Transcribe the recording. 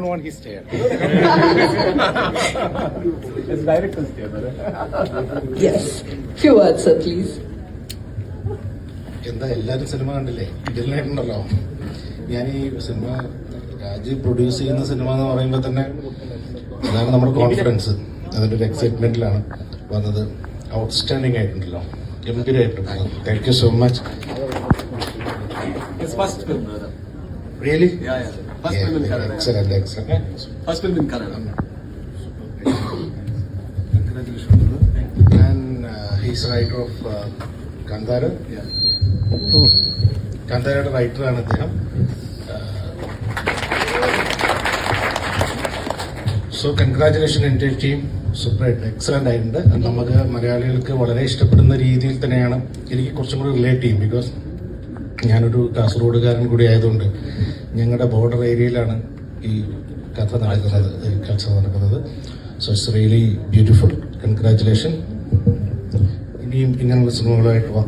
want his chair. It's director's chair, brother. Yes. Few words, sir, please. എന്താ എല്ലാരും cinema കണ്ടില്ലേ ഇതിലായിട്ടുണ്ടല്ലോ ഞാൻ ഈ സിനിമ രാജ് പ്രൊഡ്യൂസ് ചെയ്യുന്ന സിനിമ എന്ന് പറയുമ്പോൾ തന്നെ അതാണ് നമ്മുടെ കോൺഫിഡൻസ് അതിന്റെ ഒരു എക്സൈറ്റ്മെന്റിലാണ് വന്നത് ഔട്ട്സ്റ്റാൻഡിങ് ആയിട്ടുണ്ടല്ലോ ഗംഭീരമായിട്ടുണ്ട് thank you so much His really Yeah, yeah. First film in Kannada. Excellent excellent First film in Kannada. And he's writer of Kantara Yeah. കാന്താരയുടെ റൈറ്ററാണ് അദ്ദേഹം. സോ കൺഗ്രാചുലേഷൻ എന്റെ ടീം സൂപ്പറായിട്ട് എക്സലന്റ് ആയിട്ടുണ്ട്. നമുക്ക് മലയാളികൾക്ക് വളരെ ഇഷ്ടപ്പെടുന്ന രീതിയിൽ തന്നെയാണ് എനിക്ക് കുറച്ചും കൂടി റിലേറ്റ് ചെയ്യും ബിക്കോസ് ഞാനൊരു കാസർഗോഡുകാരൻ കൂടി ആയതുകൊണ്ട് ഞങ്ങളുടെ ബോർഡർ ഏരിയയിലാണ് ഈ കഥ നടക്കുന്നത് കൾച്ചർ നടക്കുന്നത് so it's really beautiful congratulation ഇനിയും ഇങ്ങനെയുള്ള സിനിമകളായിട്ട് വാ.